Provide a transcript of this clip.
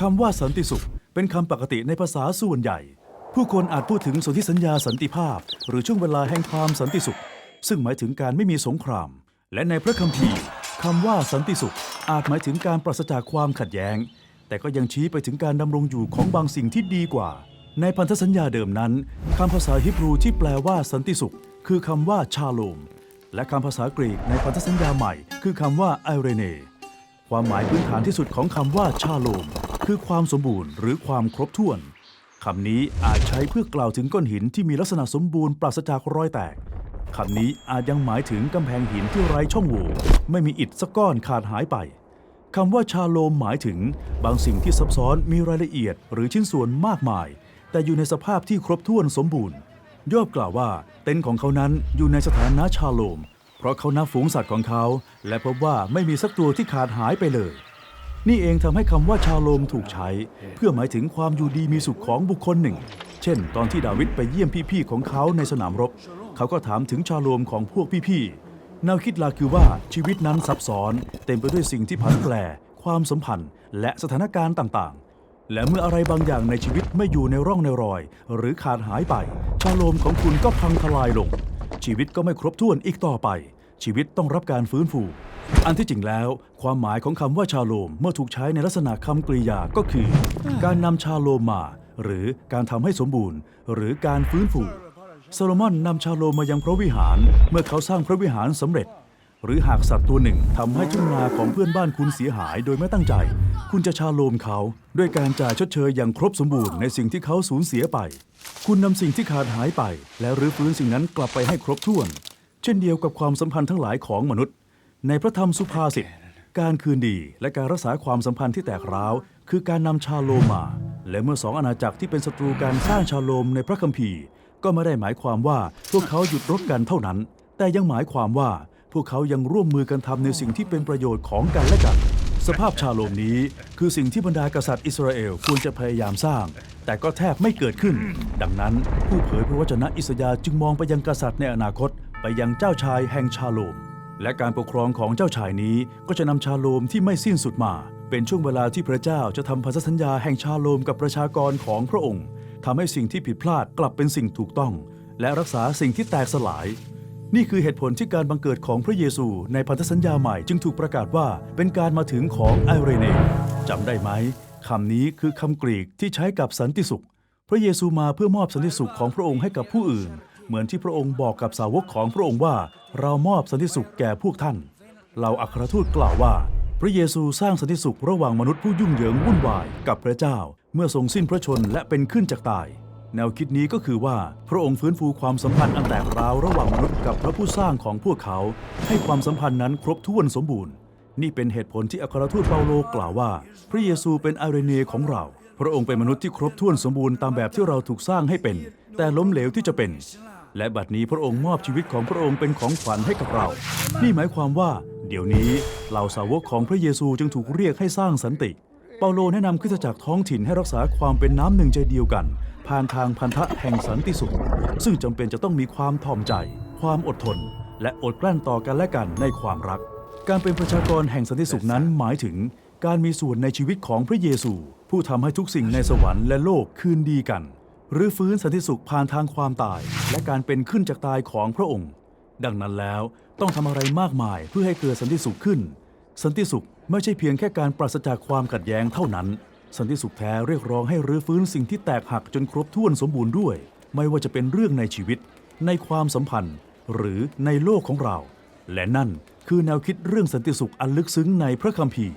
คำว่าสันติสุข เป็นคำปกติในภาษาส่วนใหญ่ ผู้คนอาจพูดถึงสนธิสัญญาสันติภาพ หรือช่วงเวลาแห่งความสันติสุข ซึ่งหมายถึงการไม่มีสงคราม และในพระคัมภีร์คำว่าสันติสุข อาจหมายถึงการปราศจากความขัดแย้ง แต่ก็ยังชี้ไปถึงการดำรงอยู่ของบางสิ่งที่ดีกว่า ในพันธสัญญาเดิมนั้นคำภาษาฮิบรูที่แปลว่าสันติสุข คือคำว่าชาโลม และคำภาษากรีกในพันธสัญญาใหม่ คือคำว่าไอเรเน ความหมายพื้นฐานที่สุดของคำว่าชาโลม คือความสมบูรณ์หรือความครบถ้วนคำนี้อาจใช้เพื่อกล่าวถึงก้อนหินที่มีลักษณะสมบูรณ์ปราศจากรอยแตกคำนี้อาจยังหมายถึงกำแพงหินที่ไร้ช่องโหว่ไม่มีอิฐสักก้อนขาดหายไปคำว่าชาโลมหมายถึงบางสิ่งที่ซับซ้อนมีรายละเอียดหรือชิ้นส่วนมากมาย แต่อยู่ในสภาพที่ครบถ้วนสมบูรณ์ยอบกล่าวว่าเต็นท์ของเขานั้นอยู่ในสถานะชาโลม ราะเขานับฝูงสัตว์ของเขา และพบว่าไม่มีสักตัวที่ขาดหายไปเลย นี่เองทำให้คำว่าชาโลมถูกใช้ เพื่อหมายถึงความอยู่ดีมีสุขของบุคคลหนึ่ง เช่น ตอนที่ดาวิดไปเยี่ยมพี่ๆของเขาในสนามรบ เขาก็ถามถึงชาโลมของพวกพี่ๆแนวคิดหลักคือว่าชีวิตนั้นซับซ้อน เต็มไปด้วยสิ่งที่ผันแปรความสัมพันธ์ และสถานการณ์ต่างๆ และเมื่ออะไรบางอย่างในชีวิตไม่อยู่ในร่องในรอย หรือขาดหายไป ชาโลมของคุณก็พังทลายลง ชีวิตก็ไม่ครบถ้วนอีกต่อไป ชีวิตต้องรับการฟื้นฟู อันที่จริงแล้ว ความหมายของคำว่าชาโลมเมื่อถูกใช้ในลักษณะคำกริยาก็คือ การนำชาโลมมา หรือการทำให้สมบูรณ์ หรือการฟื้นฟูโซโลมอนนำชาโลมมายังพระวิหาร เมื่อเขาสร้างพระวิหารสำเร็จ หรือหากสัตว์ตัวหนึ่งทำให้ทุ่งนาของเพื่อนบ้านคุณเสียหายโดยไม่ตั้งใจ คุณจะชาโลมเขา ด้วยการจ่ายชดเชยอย่างครบสมบูรณ์ในสิ่งที่เขาสูญเสียไป คุณนำสิ่งที่ขาดหายไป และรื้อฟื้นสิ่งนั้นกลับไปให้ครบถ้วน เช่นเดียวกับความสัมพันธ์ทั้งหลายของมนุษย์ ในพระธรรมสุภาษิตการคืนดีและการรักษาความสัมพันธ์ที่แตกร้าว คือการนำชาโลมมา และเมื่อสองอาณาจักรที่เป็นศัตรูการสร้างชาโลมในพระคัมภีร์ ก็ไม่ได้หมายความว่าพวกเขาหยุดรบกันเท่านั้น แต่ยังหมายความว่าพวกเขายังร่วมมือกันทำในสิ่งที่เป็นประโยชน์ของกันและกัน สภาพชาโลมนี้คือสิ่งที่บรรดากษัตริย์อิสราเอลควรจะพยายามสร้าง แต่ก็แทบไม่เกิดขึ้น ดังนั้นผู้เผยพระวจนะอิสยาห์จึงมองไปยังกษัตริย์ในอนาคต ไปยังเจ้าชายแห่งชาโลม และการปกครองของเจ้าชายนี้ก็จะนำชาโลมที่ไม่สิ้นสุดมา เป็นช่วงเวลาที่พระเจ้าจะทำพันธสัญญาแห่งชาโลมกับประชากรของพระองค์ทำให้สิ่งที่ผิดพลาดกลับเป็นสิ่งถูกต้อง และรักษาสิ่งที่แตกสลาย นี่คือเหตุผลที่การบังเกิดของพระเยซูในพันธสัญญาใหม่จึงถูกประกาศว่าเป็นการมาถึงของไอเรเนจำได้ไหมคำนี้คือคำกรีกที่ใช้กับสันติสุข พระเยซูมาเพื่อมอบสันติสุขของพระองค์ให้กับผู้อื่น เหมือนที่พระองค์บอกกับสาวกของพระองค์ว่า เรามอบสันติสุขแก่พวกท่านเราอัครทูตกล่าวว่า พระเยซูสร้างสันติสุขระหว่างมนุษย์ผู้ยุ่งเหยิงวุ่นวายกับพระเจ้า เมื่อทรงสิ้นพระชนและเป็นขึ้นจากตาย แนวคิดนี้ก็คือว่าพระองค์ฟื้นฟูความสัมพันธ์อันแตกร้าวระหว่างมนุษย์กับพระผู้สร้างของพวกเขา ให้ความสัมพันธ์นั้นครบถ้วนสมบูรณ์ นี่เป็นเหตุผลที่อัครทูตเปาโลกล่าวว่า พระเยซูเป็นอเรเนของเรา พระองค์เป็นมนุษย์ที่ครบถ้วนสมบูรณ์ตามแบบที่เราถูกสร้างให้เป็น แต่ล้มเหลวที่จะเป็น และบัดนี้พระองค์มอบชีวิตของพระองค์เป็นของขวัญให้กับเรา นี่หมายความว่า เดี๋ยวนี้เหล่าสาวกของพระเยซูจึงถูกเรียกให้สร้างสันติ เปาโลแนะนำคริสตจักรท้องถิ่นให้รักษาความเป็นน้ำหนึ่งใจเดียวกัน ผ่านทางพันธะแห่งสันติสุข ซึ่งจำเป็นจะต้องมีความถ่อมใจ ความอดทน และอดกลั้นต่อกันและกันในความรัก การเป็นประชากรแห่งสันติสุขนั้นหมายถึงการมีส่วนในชีวิตของพระเยซู ผู้ทำให้ทุกสิ่งในสวรรค์และโลกคืนดีกัน หรือฟื้นสันติสุขผ่านทางความตาย และการเป็นขึ้นจากตายของพระองค์ ดังนั้นแล้วต้องทำอะไรมากมายเพื่อให้เกิดสันติสุขขึ้น สันติสุขไม่ใช่เพียงแค่การปราศจากความขัดแย้งเท่านั้น สันติสุขแท้เรียกร้องให้รื้อฟื้นสิ่งที่แตกหักจนครบถ้วนสมบูรณ์ด้วย ไม่ว่าจะเป็นเรื่องในชีวิต ในความสัมพันธ์ หรือในโลกของเรา และนั่นคือแนวคิดเรื่องสันติสุขอันลึกซึ้งในพระคัมภีร์